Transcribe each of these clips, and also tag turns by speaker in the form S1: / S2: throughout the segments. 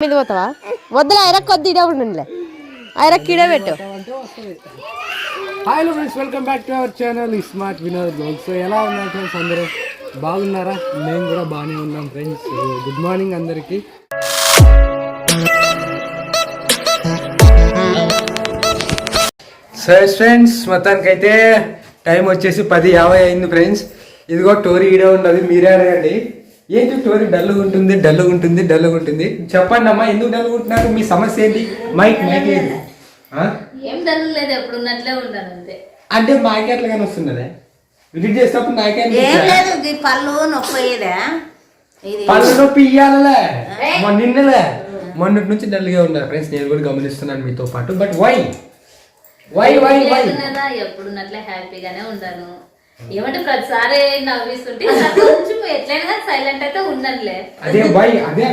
S1: మీద పోతావా వద్దులే ఐరా కొద్ది ఇడే ఉండండిలే ఐరా కిడే పెట్టు.
S2: Hi friends welcome back to our channel smart Vinod blog so ఎలా ఉన్నారు ఫ్రెండ్స్ అందరూ? బాగున్నారా? మేము కూడా బాగానే ఉన్నాం ఫ్రెండ్స్ గుడ్ మార్నింగ్ అందరికీ. సరే ఫ్రెండ్స్ మొత్తానికి అయితే టైం వచ్చేసి పది యాభై అయింది ఫ్రెండ్స్ ఇదిగో టోరీ ఈడే ఉన్నది మీరే అడగండి. ఏంటి టోరీ డల్గా ఉంటుంది డల్గా ఉంటుంది డల్గా ఉంటుంది? చెప్పండి అమ్మా ఎందుకు డల్గా ఉంటున్నారు? మీ సమస్య ఏంటి? మైక్ మైక్ ఏంటి ఆ?
S3: ఏం డల్లేదు ఎప్పుడు ఉన్నట్లే ఉంటాను అంతే.
S2: అంటే మాకే అట్లాగానే వస్తున్నదే విజిట్ చేసినప్పుడు నాకే
S4: ఏం. లేదు ఇది పళ్ళు నొప్పి అయ్యేదా? ఇది
S2: పళ్ళు నొప్పి ఇయ్యాలలే. మొన్న నిన్నలే. మొన్నటి నుంచి డల్గా ఉన్నారు ఫ్రెండ్స్ నేను కూడా గమనిస్తున్నాను మీతో పాటు. But why why why why
S3: లేదున్నదా ఎప్పుడు ఉన్నట్లే హ్యాపీగానే ఉంటాను. ఏమంటే ప్రతిసారి నవ్విస్తుంటే కొంచెం ఎట్లయినా సైలెంట్ అయితే ఉండనులే.
S2: అదే అదే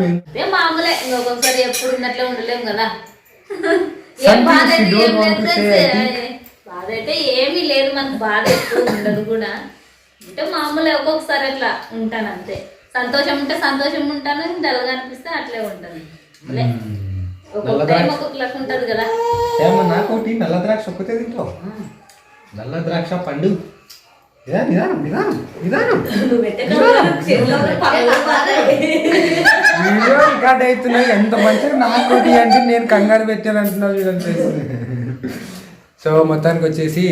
S2: నేను.
S3: మామూలే ఇంకొకసారి ఎప్పుడు ఉన్నట్లే ఉండలేం కదా. ఏం బాధ? బాధ అయితే ఏమీ లేదు మనకు బాధ ఎక్కువ ఉండదు కూడా. అంటే మామూలే ఒక్కొక్కసారి అట్లా ఉంటాను అంతే. సంతోషం ఉంటే సంతోషం ఉంటాను డల్గా అనిపిస్తే అట్లే ఉంటాను. ఒక్కొక్క టైం ఉంటది కదా.
S2: నాకు ఒకటి నల్ల ద్రాక్ష ఒక్కతే తింటావు? నల్ల ద్రాక్ష పండు. నిదానం నిదానం నిదానం నిదానం వీడియో రికార్డ్ అవుతున్నాయి ఎంత మంచిగా నాకు అంటే నేను కంగారు పెట్టాను అంటున్నాను చూడండి సో మొత్తానికి వచ్చేసి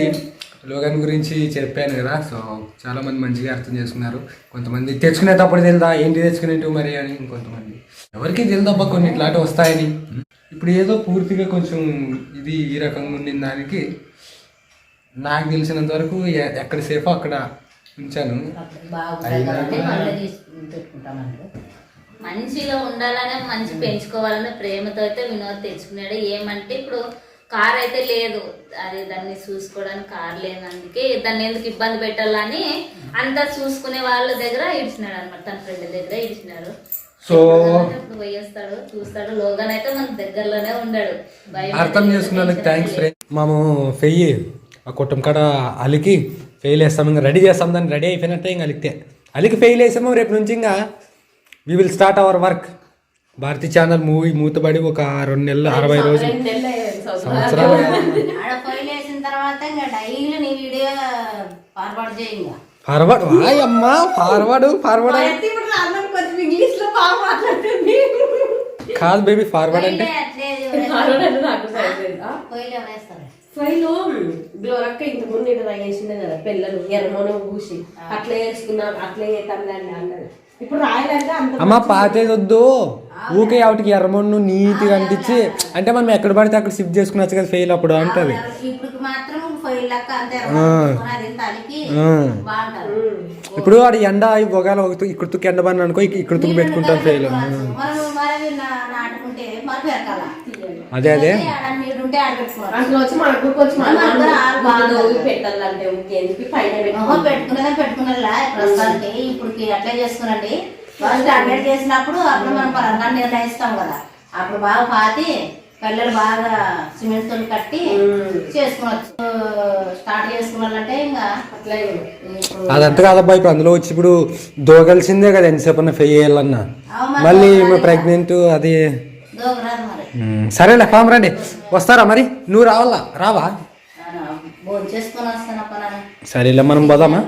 S2: లోగన్ గురించి చెప్పాను కదా. సో చాలామంది మంచిగా అర్థం చేసుకున్నారు. కొంతమంది తెచ్చుకునేటప్పుడు తెలుదా? ఏంటి తెచ్చుకునేట్టు మరి అని ఇంకొంతమంది. ఎవరికి తెలుదబ్బా కొన్ని ఇట్లాంటి వస్తాయని? ఇప్పుడు ఏదో పూర్తిగా కొంచెం ఇది ఈ రకంగా ఉండిన దానికి నాకు తెలిసినంత వరకు ఎక్కడ సేఫో అక్కడ ఉంచాను.
S3: మంచిగా ఉండాలనే మంచి పెంచుకోవాలనే ప్రేమతో అయితే వినోద్ తెచ్చుకున్నాడు. ఏమంటే ఇప్పుడు కార్ అయితే లేదు. అది దాన్ని చూసుకోవడానికి కార్ లేనందుకే దాన్ని ఎందుకు ఇబ్బంది పెట్టాలని అంతా చూసుకునే వాళ్ళ దగ్గర ఇడిచినాడు అనమాట తన ఫ్రెండ్ దగ్గర ఇడిచినాడు.
S2: సో
S3: పోయేస్తాడు చూస్తాడు లోగాన్ అయితే మన దగ్గరలోనే ఉండాడు. భయం
S2: అర్థం థ్యాంక్స్ ఫ్రెండ్ మేము ఫెయ్యి ఆ కుటుంబ కాడ అలికి ఫెయిల్ వేస్తాం ఇంకా రెడీ చేస్తాం దాన్ని రెడీ అయిపోయినట్టే ఇంకా అలికితే. అలికి ఫెయిల్ వేసాము రేపు నుంచి ఇంకా we will start our work Bharati channel movie మూతబడి ఒక రెండు నెలలు అరవై రోజులు. సంవత్సరాలు. కాదు.
S4: ఆడ పొయ్యిలు వేసిన తర్వాత ఇంకా డైలీ నీ వీడియో ఫార్వర్డ్ చేయి ఇంకా.
S2: ఫార్వర్డ్ వాయ్ అమ్మా ఫార్వర్డ్ ఫార్వర్డ్ కాదు బేబీ ఫార్వర్డ్ అంటే?
S1: ఫైలు గ్లోరక్క ఇంత ముందు ఇటు వేసిండే కదా పిల్లలు ఎర్రమోన పూసి. అట్లా వేసుకున్నా అట్లా వేస్తాంలేండి అన్నది. ఇప్పుడు రాయాలంటే అంత
S2: అమ్మ పాతేది వద్దు. ఊకే వాటికి ఎర్రమన్ను నీట్గా అంటించి అంటే మనం ఎక్కడ పడితే అక్కడ షిఫ్ట్ చేసుకునొచ్చు కదా ఫెయిల్ అప్పుడు అంటది.
S4: ఇప్పుడు మాత్రం
S2: వాడు ఎండ తు- ఇక్కడ తుక్కు ఎండ పని అనుకో ఇక- ఇక్కడ తుక్కు పెట్టుకుంటాం ఫెయిల్ అదే అదే.
S4: ప్రస్తుతానికి ఇప్పుడు అట్లే చేసుకునండి. ఫస్ట్ అడ్మిట్ చేసినప్పుడు అప్పుడు మనం పరంగా నిర్ణయిస్తాం కదా. అప్పుడు బాగా పాతి పిల్లలు బాగా సిమెంట్ తోటి కట్టి చేసుకోవచ్చు స్టార్ట్ చేసుకున్నారంటే ఇంకా
S1: అట్లా
S4: ఇప్పుడు
S2: అదంతా కాదబ్బా ఇప్పుడు అందులో వచ్చి ఇప్పుడు దోగలిసిందే కదా ఎంతసేపు అన్న ఫెయిల్
S4: మరి
S2: మళ్ళీ ప్రెగ్నెంట్ అది సరేలే ఫామ్ రండి. వస్తారా మరి? నువ్వు రావాలా? రావా? సరేలే మనం పోదామా?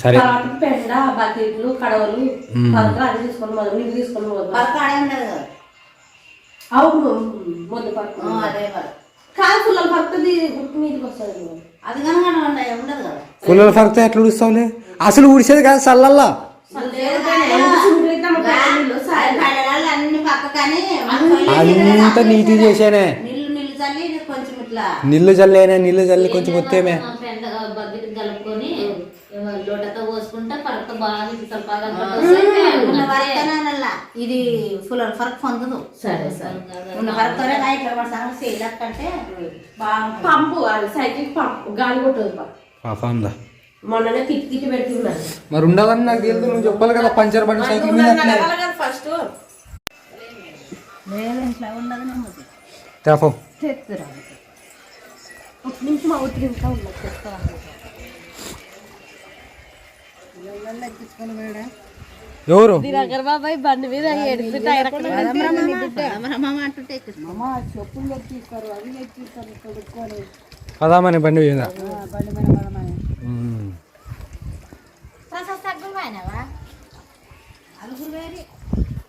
S2: సరే.
S1: పెండ బకెట్లు కడవలు పలక అది తీసుకొని మొదలు నీళ్ళు తీసుకొని పోదాం.
S4: పక్క ఆడే ఉండదు కదా.
S1: అవును మొద్దు పక్క
S4: ఆ, అదే మరి.
S1: కాదు పుల్లలు పక్కది మీదకి వస్తుంది
S4: అది కనుక ఉండదు ఉండదు కదా.
S2: పుల్లల ఫరక్తో ఎట్లా ఊడుస్తావులే? అసలు ఊడిసేది కాదు చల్లల్లా
S4: కడగాలి అన్ని పక్క కానీ
S2: అంతా నీట్గా చేసానే.
S4: నీళ్ళు
S2: చల్లేనే నీళ్ళు చల్లి కొంచెం
S3: బకెట్ కలుపుకొని లోటతో పోసుకుంటే బాగా
S4: ఇది ఫుల్ ఫరక్ పొందదు.
S1: సరే సరే.
S4: ఉన్న సంగతి బాగుంటుంది.
S1: పంపు అది సైకిల్ పంపు గాలి కొట్టదు మొన్ననే తిట్టి తిట్టి పెడుతున్నాను
S2: మరి ఉండదని నాకు తెలియదు నువ్వు చెప్పాలి కదా పంచర్ బండి సైకిల్ మీద అట్లే.
S1: ఫస్ట్
S4: ఇట్లా ఉండదు
S2: తేపో
S1: ఒక నిమిషం అవుతుంది ఇంకా ఉన్నది
S2: ఎవరు?
S1: బాబాయ్ బండి మీద
S2: పదామని బండి మీద.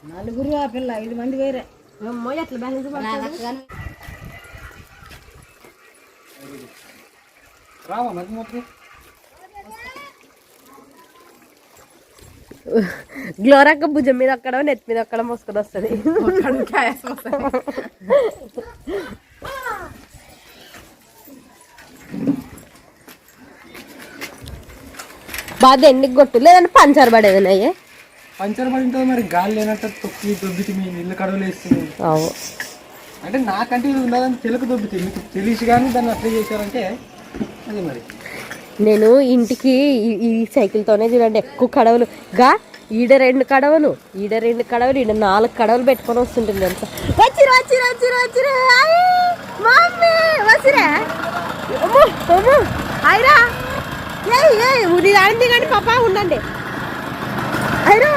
S4: నలుగురు ఆ పిల్ల ఐదు మంది వేరే.
S1: అమ్మో ఎట్లా బ్యాలెన్స్ పడుతుంది
S2: రావా మరి మొత్తం
S1: గ్లోరక్క భుజం మీద అక్కడ నెత్తి మీద అక్కడ మోసుకొని వస్తుంది బాగా ఎండికి కొట్టు లేదంటే పంచర్ పడేది అయ్యే
S2: పంచర్ పడి ఉంటుంది మరి గాలి లేనట్టు తొక్కి దొబ్బితే మీ ఇల్లు కడవలు వేస్తుంది.
S1: అవు.
S2: అంటే నాకంటే ఇది ఉండదని తెలుగు దొబ్బితే మీకు తెలిసి కానీ దాన్ని అట్లా చేశారంటే అది మరి.
S1: నేను ఇంటికి ఈ- సైకిల్తోనే చూడండి ఎక్కువ కడవలు. గా ఈడ రెండు కడవలు ఈడ రెండు కడవలు ఈడ నాలుగు కడవలు పెట్టుకొని వస్తుంటుంది అంత వచ్చిరా వచ్చిరా వచ్చిరా వచ్చిరా. మమ్మీ వచ్చిరా అమ్మో అమ్మో. అయిరా ఏయ్ ఏయ్ ఉడి అండి కానీ పాప ఉండండి. మీరు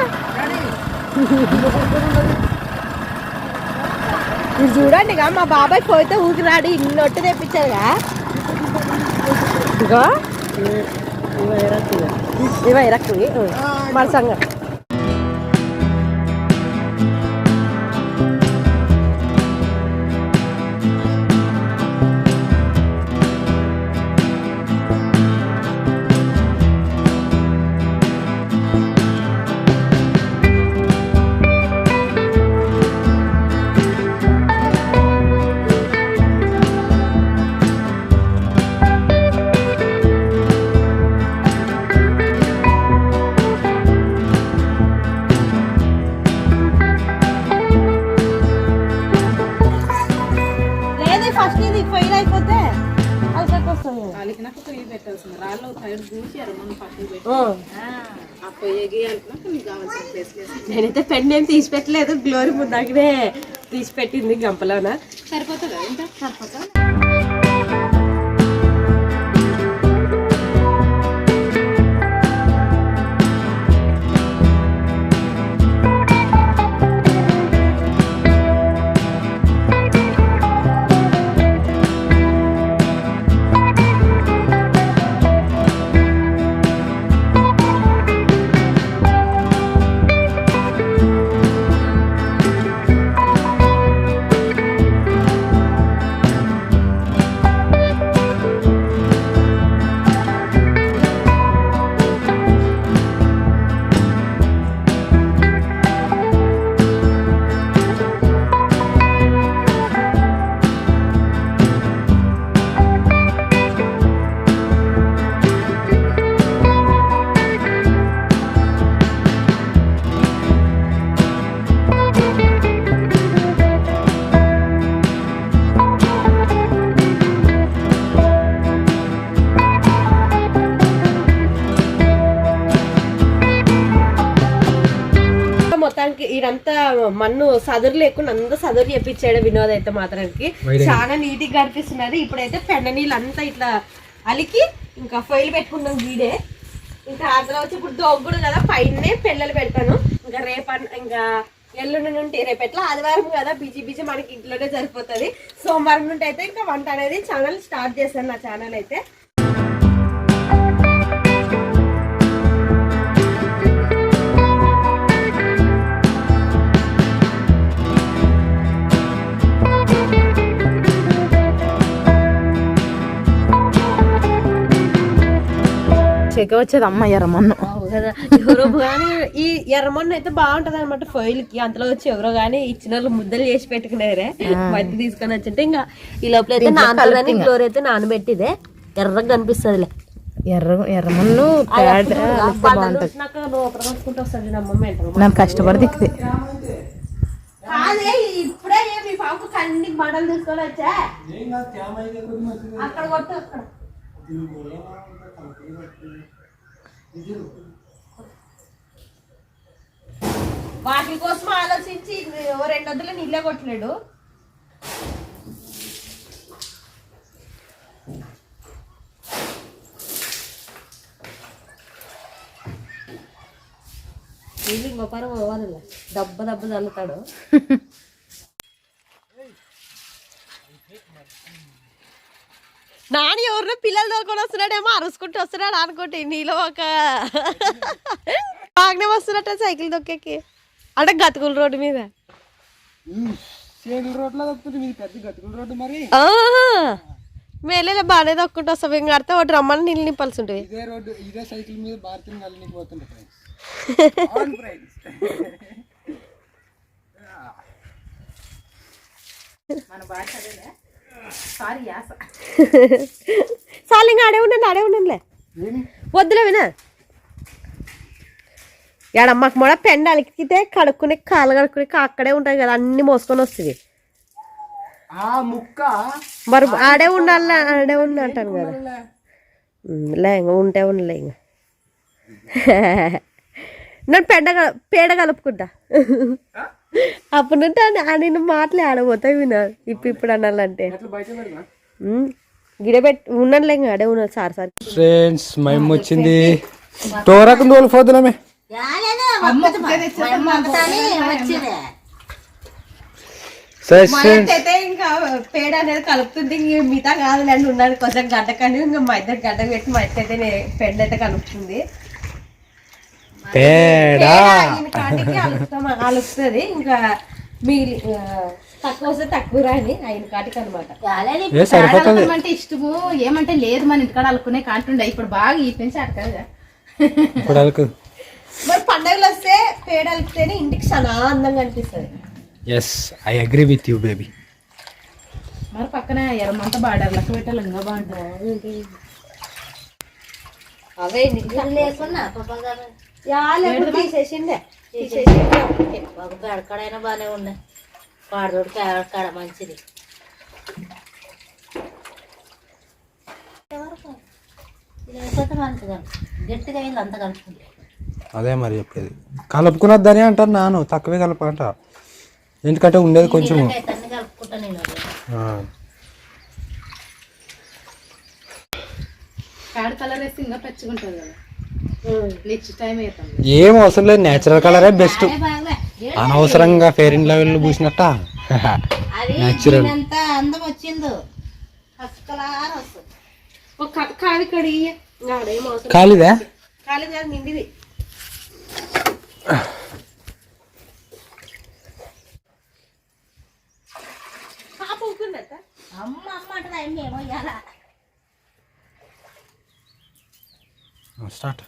S1: ఇది చూడండి ఇక మా బాబాయ్ పోతే ఊకి రాడు ఇన్ని ఒట్టి తెప్పించారుగా ఇగో. ఇవై రక్కు మన సంగ నేనైతే పెన్ ఏం తీసి పెట్టలేదు గ్లోరీ ముద్దాకనే తీసి పెట్టింది గంపలోన. మొత్తానికి ఇదంతా మన్ను సదురు లేకుండా అంతా సదురు చేపించాడు వినోద్ అయితే మాత్రానికి. చాలా నీట్గా కనిపిస్తున్నది. ఇప్పుడైతే పెండ నీళ్ళు అంతా ఇట్లా అలికి ఇంకా ఫైల్ పెట్టుకున్నాం గీడే. ఇంకా అందులో వచ్చి ఇప్పుడు దొగ్గుడు కదా పైనే పిల్లలు పెడతాను. ఇంకా రేపు ఇంకా ఎల్లుండి నుండి రేపు ఎట్లా? ఆదివారం కదా బిజీ బిజీ మనకి ఇంట్లోనే సరిపోతుంది. సోమవారం నుండి అయితే ఇంకా వంట అనేది ఛానల్ స్టార్ట్ చేశాను నా ఛానల్ అయితే.
S4: చెక్క వచ్చేది అమ్మ ఎర్రమన్ను.
S1: అవు కదా. ఎవరో కానీ ఈ ఎర్రమొన్న అయితే బాగుంటది అనమాట ఫైల్కి అంతలో వచ్చి ఎవరో కానీ ఇచ్చిన వాళ్ళు ముద్దలు చేసి పెట్టుకున్నారే మధ్య తీసుకొని వచ్చింటే ఇంకా ఈ లోపల అయితే నానదని ఫ్లోర్ అయితే నానబెట్టిదే. ఎర్రగా కనిపిస్తుంది
S4: ఎర్ర ఎర్రమన్ను నాకు కష్టపడి దిక్కుది
S1: కాదే ఇప్పుడే మీ పాపకు కండి మండలు తీసుకొని వచ్చా? అక్కడ కొట్టు అక్కడ. వాటి కోసం ఆలోచించి ఓ రెండు వందలు నీళ్ళే కొట్టలేడు. ఇది ఇంకో పరం పోవాలి దెబ్బ దెబ్బ చల్లుతాడు నాని ఎవరినో పిల్లలు తోలుకొని వస్తున్నాడేమో అరుసుకుంటూ వస్తున్నాడు అనుకోండి నీలో ఒక బాగానే వస్తున్నట్ట సైకిల్ దొక్కేకి అంటే గతుకుల రోడ్డు మీద.
S2: సేగుల రోడ్లో తప్పుతుంది మీది పెద్ద గతుకుల రోడ్డు మరి.
S1: మేలే బాగానే దొక్కుంటూ వస్తావు. ఇంకా అడితే ఒకటి రమ్మని నీళ్ళు నింపాల్సి ఉంటుంది
S2: ఇదే రోడ్డు ఇదే సైకిల్ మీద భారతీయ కళ్ళనికి పోతుండే ఫ్రెండ్స్
S4: మన భాష సారీ యాస
S1: చాలు ఇంకా ఆడే ఉండండి ఆడే ఉండండిలే. వద్దులే వినా. ఎడమ్మకి మొడ పెండ అలికితే కడుక్కునే కాళ్ళు కడుక్కునే అక్కడే ఉంటాయి కదా అన్ని మోసుకొని వస్తుంది.
S2: ఆ ముక్క
S1: మరి ఆడే ఉండాలి ఆడే ఉండి అంటాను కదా లే ఇంకా ఉంటే ఉండలే ఇంకా. నేను పెండ పేడ కలుపుకుంటా. అప్పుడు నుండి ఆ నిన్ను మాటలే ఆడబోతాయి వినా. ఇప్పుడు ఇప్పుడు అనాలంటే. ఉన్నానులే ఇంకా ఆడే ఉన్నాను సార్ సార్.
S2: ఫ్రెండ్స్ మేము వచ్చింది. తోరకు తోలిపోతున్నామే
S1: ఇంకా పేడ అనేది కలుపుతుంది ఇంక మిగతా కాదులేండి ఉండాలి కొంచెం గడ్డ కానీ ఇంకా మా ఇద్దరు గడ్డ పెట్టి మా ఇద్దరు పెండ అయితే కలుపుతుంది.
S2: పేడ
S1: ఆయన కాటికి అలుపుతాం అలుపుతుంది ఇంకా మీ తక్కువ వస్తే తక్కువ రాని ఆయన కాటికి అనమాట
S4: అంటే ఇష్టము. ఏమంటే లేదు మన ఇంటికాడ అలుకునే కాంటుండే ఇప్పుడు బాగా ఈ నుంచి అడగదా
S2: ఇప్పుడు అరకు
S1: మరి పండగలు వస్తే పేడ అలిపితేనే ఇంటికి చాలా అందంగా అనిపిస్తుంది.
S2: Yes I agree with you baby
S4: మరి పక్కన ఎరమంతా బాడారు లెక్క పెట్టాలి ఇంకా బాగుంటుంది.
S1: అవే
S3: లేకున్నా
S1: లేకుండా తీసేసిండే.
S3: బాబు గడకడైనా బాగానే ఉండే. పాడదోడు కాడ మంచిది.
S2: అదే మరి చెప్పేది. కలుపుకున్నదని అంటారు నాను. తక్కువే కలపంట ఎందుకంటే ఉండేది ఆ.
S4: కాడ కలర్ వేసి ఇంకా పచ్చిగుంటుంది కదా.
S2: ఏం అవసరం లేదు నేచురల్ కలరే బెస్ట్ అనవసరంగా ఫేర్ ఇన్ లెవెల్ పూసినట్ట?
S4: అది
S2: Natural.
S4: ఎంత అందం వచ్చిందో ఫస్ట్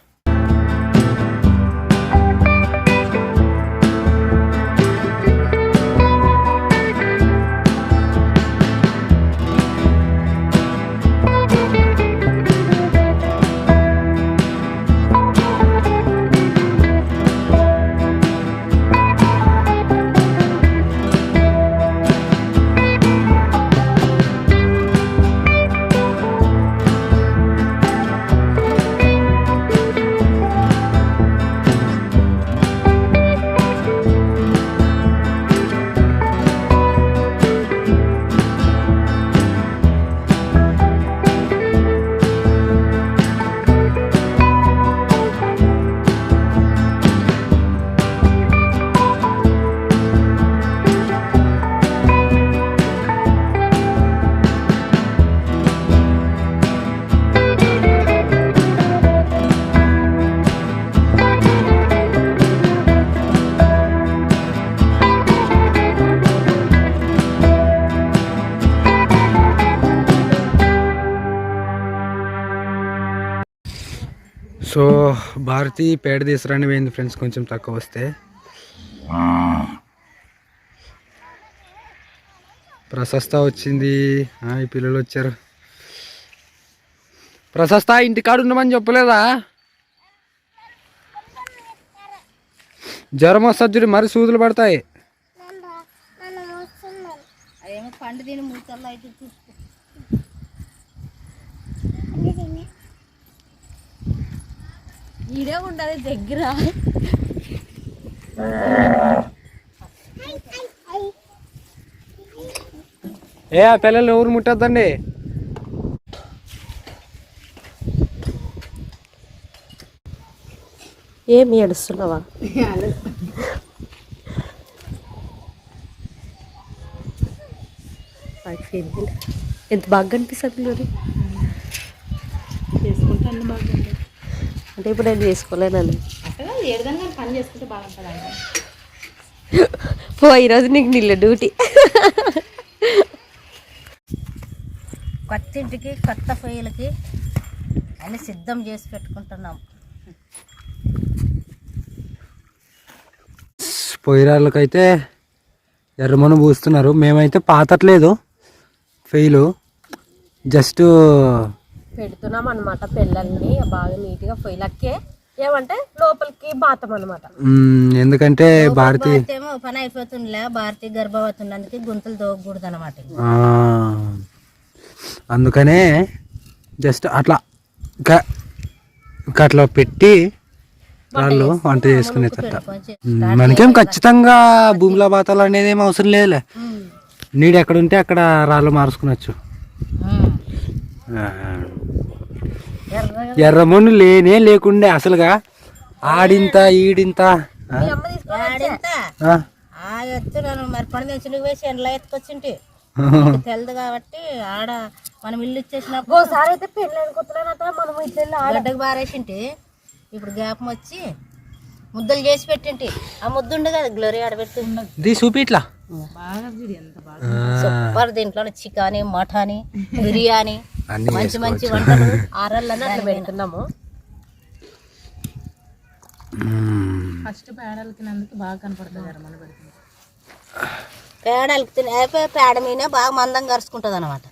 S2: సో భారతి పేడ తీసుకురండి పోయింది ఫ్రెండ్స్ కొంచెం తక్కువ వస్తే. ప్రశస్త వచ్చింది. ఆ, ఈ పిల్లలు వచ్చారు. ప్రశస్త ఇంటికాడ ఉండమని చెప్పలేదా? జ్వరం వస్తుంది చూడు మరి సూదులు పడతాయి.
S4: అదేమో పండు మూతల్లో అయితే
S1: ఈడే ఉండాలి దగ్గర.
S2: ఏ ఆ పిల్లలు ఎవరు ముట్టద్దండి?
S1: ఏమి ఏడుస్తున్నావా? అయిపోయింది ఎంత బాగా కనిపిస్తుంది లోని
S5: చేసుకుంటాను బాగుంటుంది
S1: అంటే ఇప్పుడు నేను చేసుకోలేనండి పో ఈరోజు నీకు నీళ్ళ డ్యూటీ.
S4: కొత్త ఇంటికి కొత్త పొయ్యిలకి అన్ని సిద్ధం చేసి పెట్టుకుంటున్నాం.
S2: పొయ్యిరాళ్ళకైతే ఎర్రమను పూస్తున్నారు. మేమైతే పాతట్లేదు ఫెయిల్ జస్ట్
S1: పెడుతున్నాం అనమాట పిల్లల్ని. బాగా నీట్గా పొయ్యిలక్కే ఏమంటే లోపలికి బాతం అనమాట
S2: ఎందుకంటే భారతి
S4: ఏమో పని అయిపోతుందిలే. భారతీయ గర్భవతి ఉన్నందుకు గుంతలు దోగకూడదు అనమాట
S2: అందుకనే జస్ట్ అట్లా ఇంకా ఇంకా అట్లా పెట్టి వాళ్ళు వంట చేసుకునే తట్ట మనకేం ఖచ్చితంగా భూమిలో బాతాలు అనేది ఏం అవసరం లేదులే. నీడు ఎక్కడ ఉంటే అక్కడ రాళ్ళు మార్చుకునొచ్చు. ఎర్రమన్ను లేనే లేకుండే అసలుగా. ఆడింత ఈడింత ఆ?
S4: మరి పని వేసి ఎండలో ఎత్తుకొచ్చింటి. తెలదు కాబట్టి ఆడ మనం ఇల్లు ఇచ్చేసినప్పుడు
S1: ఒకసారి అయితే పెళ్ళి అనుకుంటున్నానంట మనం ఇట్లా
S4: గడ్డకు బారేసింటి ఇప్పుడు గ్యాపం వచ్చి ముద్దలు చేసి పెట్టింటి. ఆ ముద్ద కదా గ్లోరీ ఆడబెట్టి
S2: ఇది చూపి ఇట్లా?
S5: బాగా చూడు ఎంత బాగా.
S2: ఆ,
S4: సూపర్ దీంట్లో చికెన్ మటన్ బిర్యానీ.
S2: అన్నీ
S4: మంచి మంచి వంటలు. ఆరల్లని
S1: అట్లా పెడుతున్నాము.
S5: ఫస్ట్ పేడలకి నందుకు బాగా కనపడుతుంది పెడుతుంది
S4: పేడలకి తిని పేడ మీద బాగా మందం కరుచుకుంటుంది అనమాట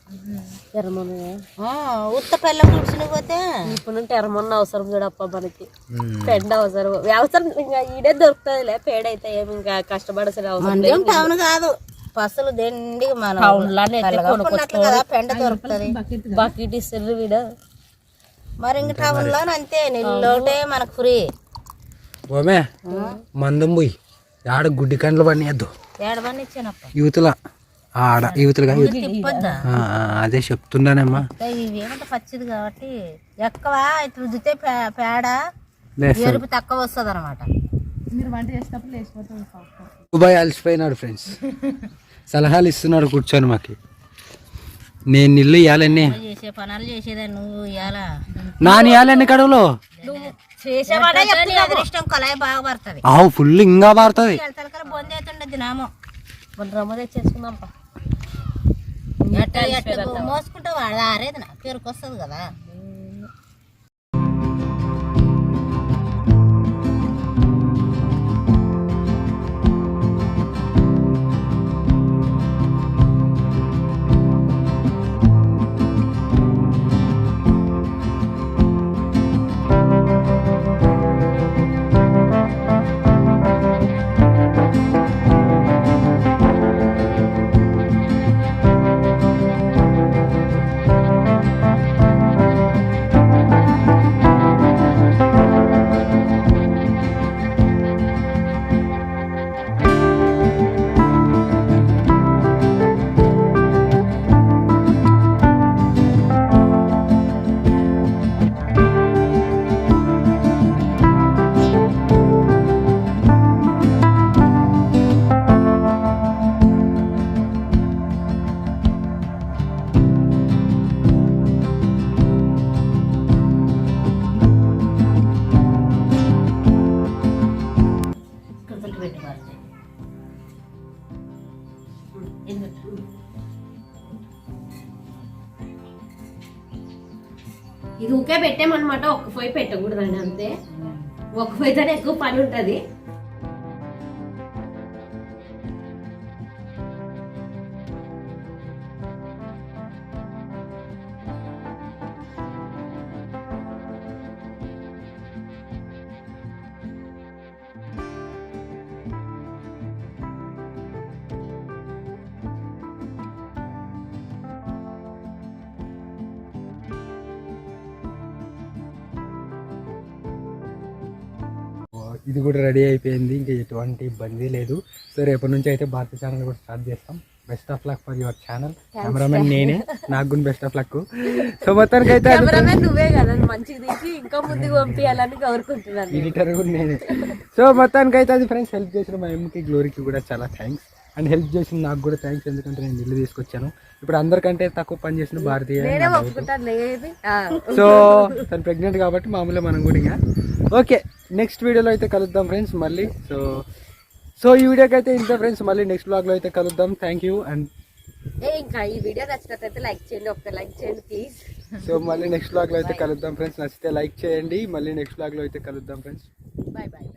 S4: ఉత్త పెళ్ళం కూర్చుని పోతే?
S1: ఇప్పుడు నుండి ఎర్రమొన్న అవసరం చూడప్ప మనకి. పెండ అవసరం. అవసరం ఇంకా ఈడే దొరుకుతుందిలే పేడ అయితే ఏమి ఇంకా కష్టపడాల్సిన అవసరం
S4: టౌన్ కాదు. పసలు దండిగా మనం పెండ దొరుకుతుంది.
S5: బకెట్
S1: ఇస్తారు వీడ.
S4: మరి ఇంక టౌన్లో అంతే నీళ్ళు ఒకటే మనకు ఫ్రీ.
S2: ఓమే మందం పోయి. ఆడ గుడ్డి కండ్లు పనియద్దు
S4: ఏడబని ఇచ్చానప్ప
S2: యువతల ఆడ యువతలుగా అదే చెప్తున్నానమ్మా.
S4: ఇవి ఏమంటే పచ్చిది కాబట్టి ఎక్కువ? ఇట్లా రుద్దితే పేడ ఎరుపు తక్కువ వస్తుంది అనమాట
S5: మీరు వంట చేసేటప్పుడు లేచిపోతుంది సాఫ్ట్
S2: దుబాయ్ అలసిపోయినాడు ఫ్రెండ్స్. సలహాలు ఇస్తున్నాడు కూర్చొని మాకి. నేను ఇల్లు ఇవ్వాలన్నీ
S4: చేసే పనులు చేసేదా నువ్వు ఇవాళ
S2: నాని ఇవ్వాలన్నీ కడవలో?
S4: అదృష్టం కొలాయి బాగా పడుతుంది.
S2: ఆవు ఫుల్ ఇంకా పారుతుంది
S4: తలకర బొంది అవుతుండద్ది నామో
S1: మన రమ్మ తెచ్చేసుకుందాం
S4: మోసుకుంటావు? అది ఆరేది నా పేరుకు వస్తుంది కదా.
S1: ఒక ఎక్కువ పని ఉంటుంది.
S2: రెడీ అయిపోయింది. ఇంకా ఎటువంటి ఇబ్బంది లేదు. సో రేపటి నుంచి అయితే భారత ఛానల్ కూడా స్టార్ట్ చేస్తాం. Best of luck for your channel cameraman నేనే. నాకు కూడా బెస్ట్ ఆఫ్ లక్ సో మొత్తానికి అయితే
S1: కెమెరామెన్ నువ్వే కదా మంచిగా తీసి ఇంకా ముందుకు పంపించాలని కోరుకుంటున్నాను
S2: ఎడిటర్ కూడా నేనే. సో మొత్తానికి అయితే అది ఫ్రెండ్స్ హెల్ప్ చేసిన మా ఎమ్కి గ్లోరీకి కూడా చాలా థ్యాంక్స్ అండ్ హెల్ప్ చేసిన నాకు కూడా థ్యాంక్స్ ఎందుకంటే నేను ఇల్లు తీసుకొచ్చాను. ఇప్పుడు అందరికంటే తక్కువ పని చేసిన భారతీయ సో తను ప్రెగ్నెంట్ కాబట్టి మామూలుగా మనం కూడా ఇంకా. ఓకే నెక్స్ట్ వీడియోలో అయితే కలుద్దాం ఫ్రెండ్స్ మళ్ళీ. సో సో ఈ వీడియోకి అయితే ఇంత ఫ్రెండ్స్ మళ్ళీ నెక్స్ట్ బ్లాగ్లో అయితే కలుద్దాం. థ్యాంక్ యూ అండ్
S1: ఇంకా ఈ వీడియో నచ్చినట్లయితే లైక్ చేయండి ఒక లైక్ చేయండి ప్లీజ్
S2: సో మళ్ళీ నెక్స్ట్ బ్లాగ్లో అయితే కలుద్దాం ఫ్రెండ్స్ నచ్చితే లైక్ చేయండి మళ్ళీ నెక్స్ట్ బ్లాగ్లో అయితే కలుద్దాం ఫ్రెండ్స్
S1: బాయ్ బాయ్